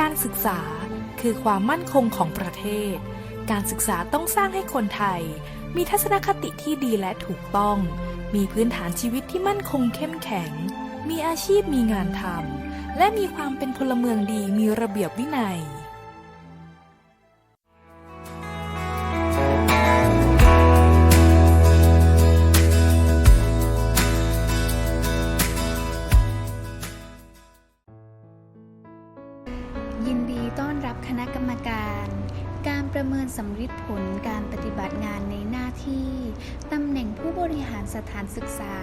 การศึกษาคือความมั่นคงของประเทศ การศึกษาต้องสร้างให้คนไทย มีทัศนคติที่ดีและถูกต้อง มีพื้นฐานชีวิตที่มั่นคงเข้มแข็ง มีอาชีพมีงานทำ และมีความเป็นพลเมืองดีมีระเบียบวินัย ดีต้อนรับคณะกรรมการ การประเมินสำฤทธิผลการปฏิบัติงานในหน้าที่ ตำแหน่งผู้บริหารสถานศึกษา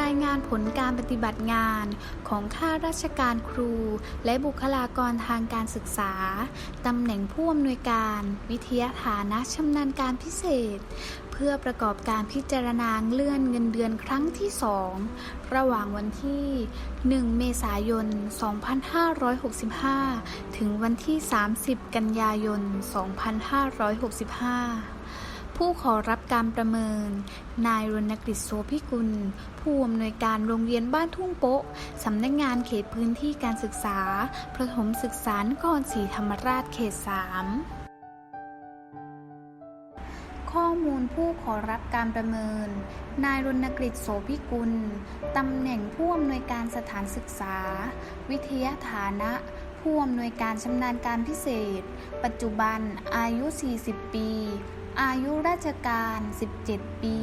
รายงานผลการปฏิบัติงานของข้าราชการครู และบุคลากรทางการศึกษา ตำแหน่งผู้อำนวยการ วิทยาฐานะชำนาญการพิเศษ เพื่อประกอบการพิจารณาเลื่อนเงินเดือนครั้งที่ 2 ระหว่างวันที่ 1 เมษายน 2565 ถึงวันที่ 30 กันยายน 2565 ผู้ขอรับการประเมิน นายรณกฤษโสพิกุล ผู้อำนวยการโรงเรียนบ้านทุ่งโป๊ะ สำนักงานเขตพื้นที่การศึกษา ประถมศึกษานครศรีธรรมราชเขต 3 ข้อมูลผู้ขอรับการประเมิน นายรณกฤษโสพิกุล ตำแหน่งผู้อำนวยการสถานศึกษา วิทยาฐานะผู้อำนวยการชำนาญการพิเศษ ปัจจุบันอายุ 40 ปี อายุราชการ 17 ปี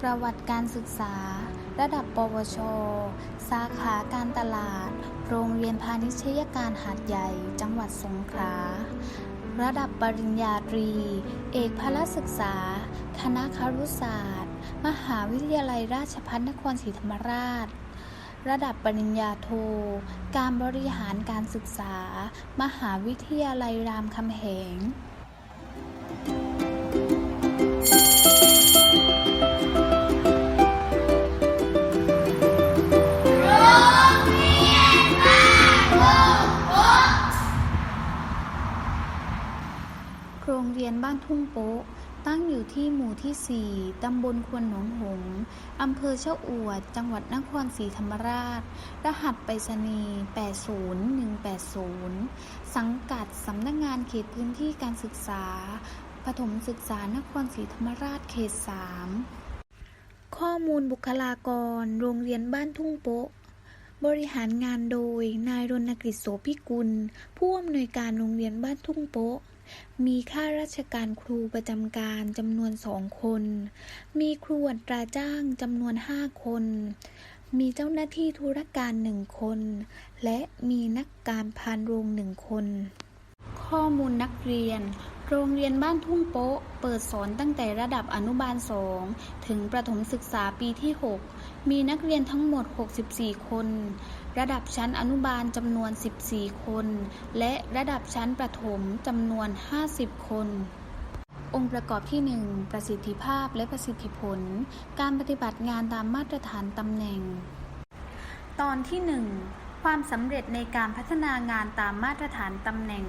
ประวัติการศึกษา ระดับปวช สาขาการตลาด โรงเรียนพาณิชยการหาดใหญ่ จังหวัดสงขลา ระดับปริญญาตรี เอกพละศึกษา คณะครุศาสตร์ มหาวิทยาลัยราชภัฏนครศรีธรรมราชระดับปริญญาโท การบริหารการศึกษา มหาวิทยาลัยรามคำแหง โรงเรียนบ้านทุ่งโป๊ะ ตั้งอยู่ที่หมู่ที่ 4 ตำบลควนหนองหง อำเภอเจ้าอวด จังหวัดนครศรีธรรมราช รหัสไปรษณีย์ 80180 สังกัดสำนักงงานเขตพื้นที่การศึกษา ปฐมศึกษานครศรีธรรมราชเขต3ข้อมูลบุคลากร โรงเรียนบ้านทุ่งโปะ บริหารงานโดย นายรณกฤษโสพิกุล ผู้อำนวยการโรงเรียนบ้านทุ่งโปะ มีข้าราชการครูประจำการจำนวนสองคน มีครูอัตราจ้างจำนวนห้าคน มีเจ้าหน้าที่ธุรการหนึ่งคน และมีนักการพานโรงหนึ่งคน ข้อมูลนักเรียน โรงเรียนบ้านทุ่งโป๊ะ เปิดสอนตั้งแต่ระดับอนุบาล 2 ถึงประถมศึกษาปีที่ 6 มีนักเรียนทั้งหมด 64 คน ระดับชั้นอนุบาลจำนวน 14 คน และระดับชั้นประถมจำนวน 50 คนองค์ประกอบที่ 1 ประสิทธิภาพและประสิทธิผล การปฏิบัติงานตามมาตรฐานตำแหน่ง ตอนที่ 1 ความสำเร็จในการพัฒนางานตามมาตรฐานตำแหน่ง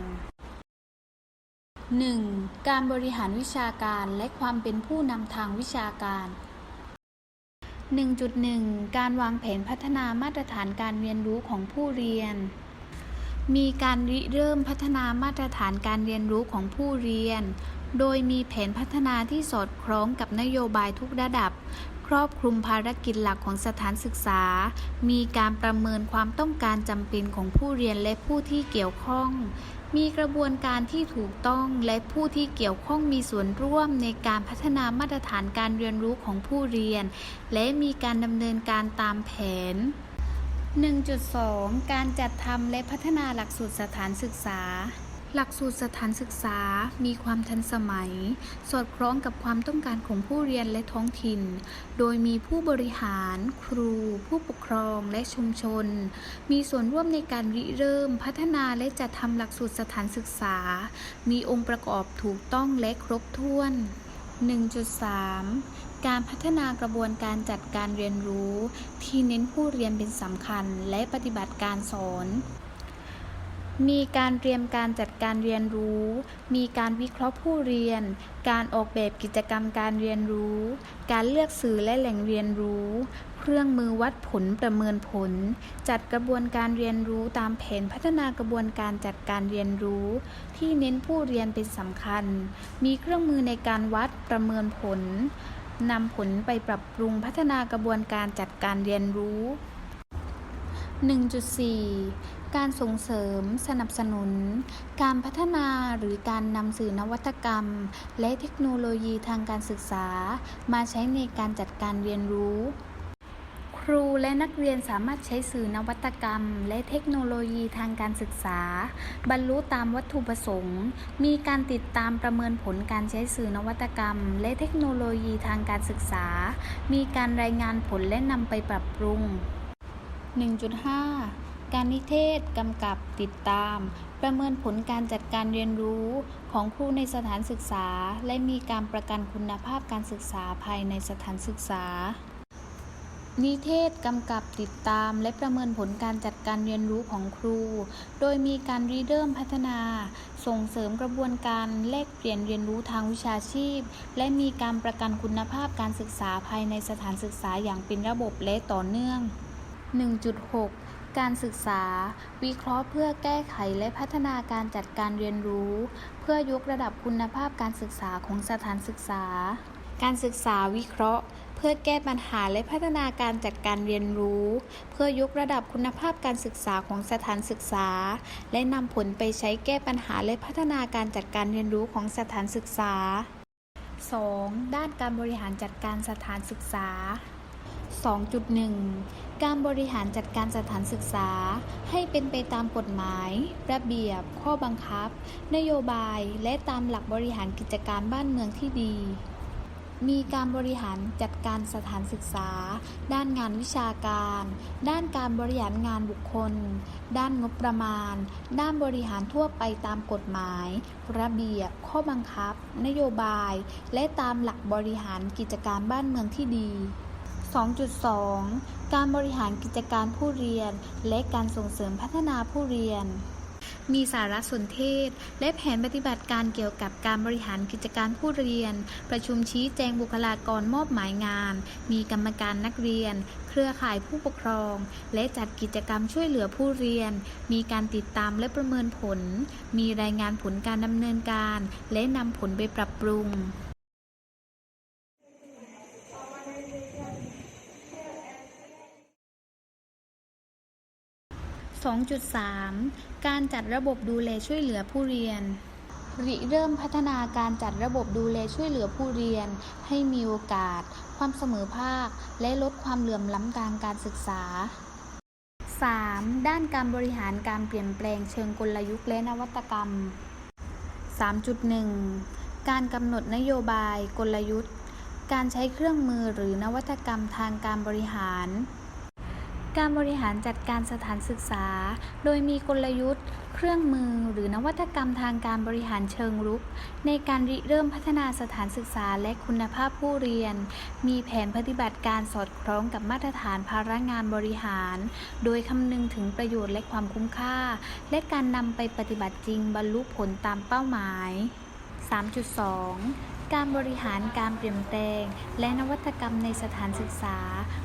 1. การบริหารวิชาการและความเป็นผู้นำทางวิชาการ 1.1 การวางแผนพัฒนามาตรฐานการเรียนรู้ของผู้เรียน มีการริเริ่มพัฒนามาตรฐานการเรียนรู้ของผู้เรียน โดยมีแผนพัฒนาที่สอดคล้องกับนโยบายทุกระดับ ครอบคลุมภารกิจหลักของสถานศึกษา มีการประเมินความต้องการจำเป็นของผู้เรียนและผู้ที่เกี่ยวข้อง มีกระบวนการที่ถูกต้องและผู้ที่เกี่ยวข้องมีส่วนร่วมในการพัฒนามาตรฐานการเรียนรู้ของผู้เรียน และมีการดำเนินการตามแผน 1.2 การจัดทำและพัฒนาหลักสูตรสถานศึกษา หลักสูตรสถานศึกษามีความทันสมัย สอดคล้องกับความต้องการของผู้เรียนและท้องถิ่น โดยมีผู้บริหาร ครู ผู้ปกครองและชุมชน มีส่วนร่วมในการริเริ่มพัฒนาและจัดทำหลักสูตรสถานศึกษา มีองค์ประกอบถูกต้องและครบถ้วน 1.3การพัฒนากระบวนการจัดการเรียนรู้ ที่เน้นผู้เรียนเป็นสำคัญและปฏิบัติการสอน มีการเตรียมการจัดการเรียนรู้ มีการวิเคราะห์ผู้เรียน การออกแบบกิจกรรมการเรียนรู้ การเลือกสื่อและแหล่งเรียนรู้ เครื่องมือวัดผลประเมินผล จัดกระบวนการเรียนรู้ตามแผนพัฒนากระบวนการจัดการเรียนรู้ ที่เน้นผู้เรียนเป็นสำคัญ มีเครื่องมือในการวัดประเมินผลนำผลไปปรับปรุงพัฒนากระบวนการจัดการเรียนรู้ 1.4การส่งเสริม สนับสนุน การพัฒนาหรือการนำสื่อนวัตกรรม และเทคโนโลยีทางการศึกษา มาใช้ในการจัดการเรียนรู้ ครูและนักเรียนสามารถใช้สื่อนวัตกรรม และเทคโนโลยีทางการศึกษา บรรลุตามวัตถุประสงค์ มีการติดตามประเมินผลการใช้สื่อนวัตกรรม และเทคโนโลยีทางการศึกษา มีการรายงานผลและนำไปปรับปรุง 1.5 การนิเทศกำกับติดตาม ประเมินผลการจัดการเรียนรู้ของครูในสถานศึกษา และมีการประกันคุณภาพการศึกษาภายในสถานศึกษา นิเทศกำกับติดตาม และประเมินผลการจัดการเรียนรู้ของครู โดยมีการริเริ่มพัฒนา ส่งเสริมกระบวนการแลกเปลี่ยนเรียนรู้ทางวิชาชีพ และมีการประกันคุณภาพการศึกษาภายในสถานศึกษาอย่างเป็นระบบและต่อเนื่อง 1.6 การศึกษา วิเคราะห์เพื่อแก้ไขและพัฒนาการจัดการเรียนรู้ เพื่อยกระดับคุณภาพการศึกษาของสถานศึกษา การศึกษาวิเคราะห์ เพื่อแก้ปัญหาและพัฒนาการจัดการเรียนรู้ เพื่อยกระดับคุณภาพการศึกษาของสถานศึกษา และนำผลไปใช้แก้ปัญหาและพัฒนาการจัดการเรียนรู้ของสถานศึกษา 2. ด้านการบริหารจัดการสถานศึกษา 2.1 การบริหารจัดการสถานศึกษา ให้เป็นไปตามกฎหมาย ระเบียบ ข้อบังคับ นโยบาย และตามหลักบริหารกิจการบ้านเมืองที่ดี มีการบริหารจัดการสถานศึกษา ด้านงานวิชาการ ด้านการบริหารงานบุคคล ด้านงบประมาณ ด้านบริหารทั่วไปตามกฎหมาย ระเบียบ ข้อบังคับ นโยบาย และตามหลักบริหารกิจการบ้านเมืองที่ดี 2.2 การบริหารกิจการผู้เรียน และการส่งเสริมพัฒนาผู้เรียน มีสารสนเทศ และแผนปฏิบัติการเกี่ยวกับการบริหารกิจการผู้เรียน ประชุมชี้แจงบุคลากรมอบหมายงาน มีกรรมการนักเรียน เครือข่ายผู้ปกครอง และจัดกิจกรรมช่วยเหลือผู้เรียน มีการติดตามและประเมินผล มีรายงานผลการดำเนินการ และนำผลไปปรับปรุง 2.3 การจัดระบบดูแลช่วยเหลือผู้เรียน ริเริ่มพัฒนาการจัดระบบดูแลช่วยเหลือผู้เรียน ให้มีโอกาส ความเสมอภาค และลดความเหลื่อมล้ำทางการศึกษา 3. ด้านการบริหารการเปลี่ยนแปลงเชิงกลยุทธ์และนวัตกรรม 3.1 การกำหนดนโยบายกลยุทธ์ การใช้เครื่องมือหรือนวัตกรรมทางการบริหาร การบริหารจัดการสถานศึกษา โดยมีกลยุทธ์ เครื่องมือ หรือนวัตกรรมทางการบริหารเชิงรุก ในการริเริ่มพัฒนาสถานศึกษาและคุณภาพผู้เรียน มีแผนปฏิบัติการสอดคล้องกับมาตรฐานภาระงานบริหาร โดยคำนึงถึงประโยชน์และความคุ้มค่า และการนำไปปฏิบัติจริงบรรลุผลตามเป้าหมาย 3.2 การบริหารการเปลี่ยนแปลง และนวัตกรรมในสถานศึกษา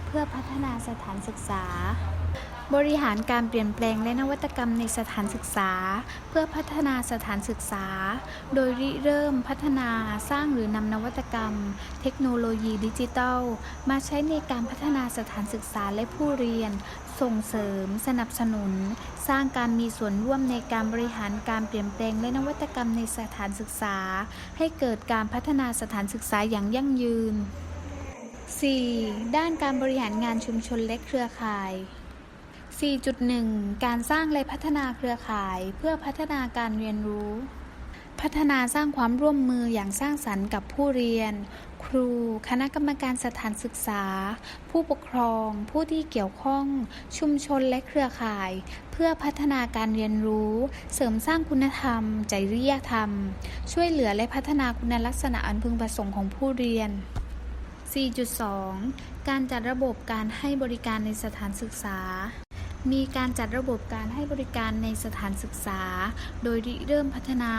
เพื่อพัฒนาสถานศึกษา บริหารการเปลี่ยนแปลงและนวัตกรรมในสถานศึกษา เพื่อพัฒนาสถานศึกษา โดยริเริ่มพัฒนาสร้างหรือนำนวัตกรรม เทคโนโลยีดิจิทัล มาใช้ในการพัฒนาสถานศึกษาและผู้เรียน ส่งเสริม สนับสนุน สร้างการมีส่วนร่วมในการบริหารการเปลี่ยนแปลงและนวัตกรรมในสถานศึกษา ให้เกิดการพัฒนาสถานศึกษาอย่างยั่งยืน 4. ด้านการบริหารงานชุมชนและเครือข่าย 4.1 การสร้างและพัฒนาเครือข่าย เพื่อพัฒนาการเรียนรู้ พัฒนาสร้างความร่วมมืออย่างสร้างสรรค์กับผู้เรียน ครู คณะกรรมการสถานศึกษา ผู้ปกครอง ผู้ที่เกี่ยวข้อง ชุมชนและเครือข่าย เพื่อพัฒนาการเรียนรู้ เสริมสร้างคุณธรรม จริยธรรม ช่วยเหลือและพัฒนาคุณลักษณะอันพึงประสงค์ของผู้เรียน 4.2 การจัดระบบการให้บริการในสถานศึกษา มีการจัดระบบการให้บริการในสถานศึกษา โดยริเริ่มพัฒนา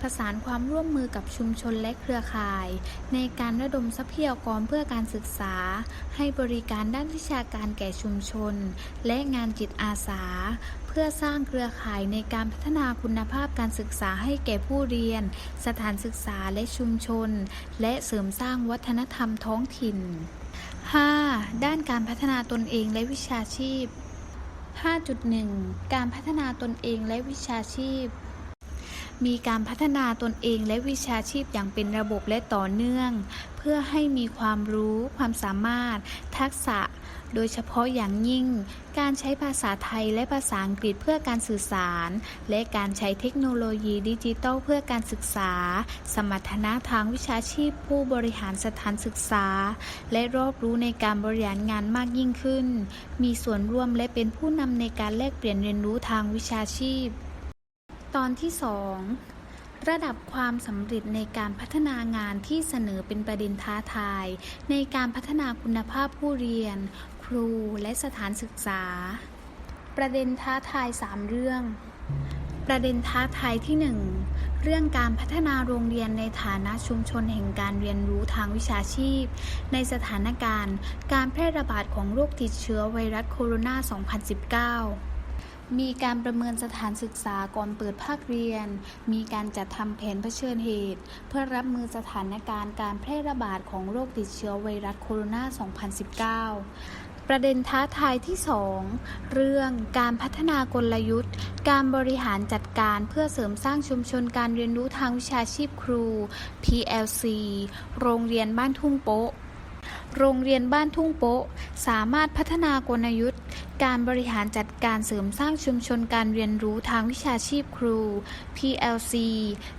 ประสานความร่วมมือกับชุมชนและเครือข่าย ในการระดมทรัพยากรเพื่อการศึกษา ให้บริการด้านวิชาการแก่ชุมชน และงานจิตอาสา เพื่อสร้างเครือข่ายในการพัฒนาคุณภาพการศึกษาให้แก่ผู้เรียน สถานศึกษาและชุมชน และเสริมสร้างวัฒนธรรมท้องถิ่น 5. ด้านการพัฒนาตนเองและวิชาชีพ 5.1 การพัฒนาตนเองและวิชาชีพ มีการพัฒนาตนเองและวิชาชีพอย่างเป็นระบบและต่อเนื่อง เพื่อให้มีความรู้ความสามารถ ทักษะ โดยเฉพาะอย่างยิ่ง การใช้ภาษาไทยและภาษาอังกฤษเพื่อการสื่อสาร และการใช้เทคโนโลยีดิจิทัลเพื่อการศึกษา สมรรถนะทางวิชาชีพผู้บริหารสถานศึกษา และรอบรู้ในการบริหารงานมากยิ่งขึ้น มีส่วนร่วมและเป็นผู้นำในการแลกเปลี่ยนเรียนรู้ทางวิชาชีพ ตอนที่ 2 ระดับความสำเร็จในการพัฒนางานที่เสนอเป็นประเด็นท้าทาย ในการพัฒนาคุณภาพผู้เรียน ครูและสถานศึกษา ประเด็นท้าทาย 3 เรื่อง ประเด็นท้าทายที่ 1 เรื่องการพัฒนาโรงเรียนในฐานะชุมชนแห่งการเรียนรู้ทางวิชาชีพ ในสถานการณ์ การแพร่ระบาดของโรคติดเชื้อไวรัสโคโรนา 2019 มีการประเมินสถานศึกษาก่อนเปิดภาคเรียน มีการจัดทำแผนเผชิญเหตุ เพื่อรับมือสถานการณ์การแพร่ระบาดของโรคติดเชื้อไวรัสโคโรนา 2019ประเด็นท้าทายที่ 2 เรื่องการพัฒนากลยุทธ์ การบริหารจัดการเพื่อเสริมสร้างชุมชนการเรียนรู้ทางวิชาชีพครู PLC โรงเรียนบ้านทุ่งโป๊ะ โรงเรียนบ้านทุ่งโป๊ะ สามารถพัฒนากลยุทธ์ การบริหารจัดการเสริมสร้างชุมชนการเรียนรู้ทางวิชาชีพครู PLC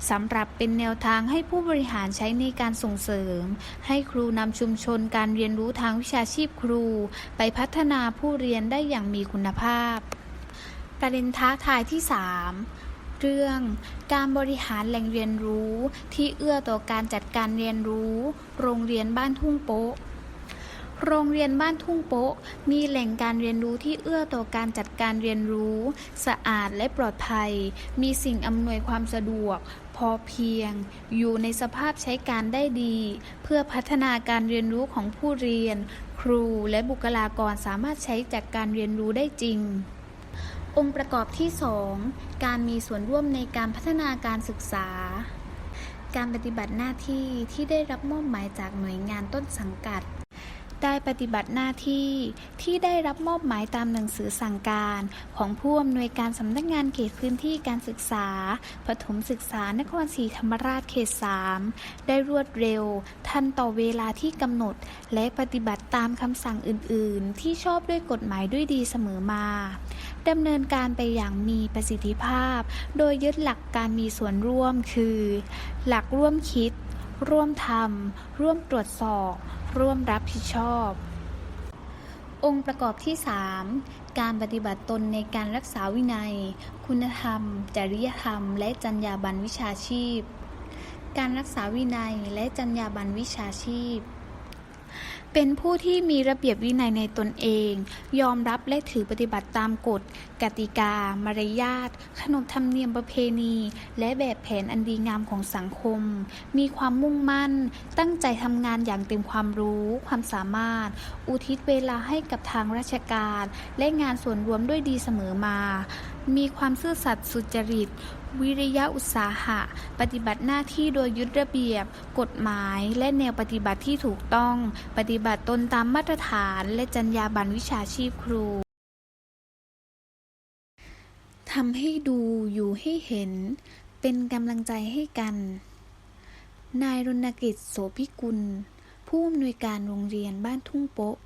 สำหรับเป็นแนวทางให้ผู้บริหารใช้ในการส่งเสริม ให้ครูนำชุมชนการเรียนรู้ทางวิชาชีพครู ไปพัฒนาผู้เรียนได้อย่างมีคุณภาพ ประเด็นท้าทายที่ 3เรื่องการบริหารแหล่งเรียนรู้ที่เอื้อต่อการจัดการเรียนรู้ โรงเรียนบ้านทุ่งโป๊ะ โรงเรียนบ้านทุ่งโป๊ะ มีแหล่งการเรียนรู้ที่เอื้อต่อการจัดการเรียนรู้ สะอาดและปลอดภัย มีสิ่งอำนวยความสะดวก พอเพียง อยู่ในสภาพใช้การได้ดี เพื่อพัฒนาการเรียนรู้ของผู้เรียน ครูและบุคลากรสามารถใช้จากการเรียนรู้ได้จริงองค์ประกอบที่ 2 การมีส่วนร่วมในการพัฒนาการศึกษา การปฏิบัติหน้าที่ที่ได้รับมอบหมายจากหน่วยงานต้นสังกัด ได้ปฏิบัติหน้าที่ที่ได้รับมอบหมายตามหนังสือสั่งการ ของผู้อำนวยการสำนักงานเขตพื้นที่การศึกษาปฐมศึกษานครศรีธรรมราชเขต 3 ได้รวดเร็ว ทันต่อเวลาที่กำหนด และปฏิบัติตามคำสั่งอื่น ๆ ที่ชอบด้วยกฎหมายด้วยดีเสมอมาดำเนินการไปอย่างมีประสิทธิภาพ โดยยึดหลักการมีส่วนร่วมคือ หลักร่วมคิด ร่วมทำ ร่วมตรวจสอบ ร่วมรับผิดชอบ องค์ประกอบที่ 3 การปฏิบัติตนในการรักษาวินัย คุณธรรม จริยธรรม และจรรยาบรรณวิชาชีพ การรักษาวินัยและจรรยาบรรณวิชาชีพ เป็นผู้ที่มีระเบียบวินัยในตนเอง ยอมรับและถือปฏิบัติตามกฎ กติกา มารยาท ขนบธรรมเนียมประเพณี และแบบแผนอันดีงามของสังคม มีความมุ่งมั่น ตั้งใจทำงานอย่างเต็มความรู้ ความสามารถ อุทิศเวลาให้กับทางราชการ และงานส่วนรวมด้วยดีเสมอมามีความซื่อสัตย์สุจริต วิริยะอุตสาหะ ปฏิบัติหน้าที่โดยยึดระเบียบ กฎหมาย และแนวปฏิบัติที่ถูกต้อง ปฏิบัติตนตามมาตรฐาน และจรรยาบรรณวิชาชีพครูทำให้ดูอยู่ให้เห็น เป็นกำลังใจให้กัน นายรณกิจโสภิกุล ผู้อำนวยการโรงเรียนบ้านทุ่งโป๊ะ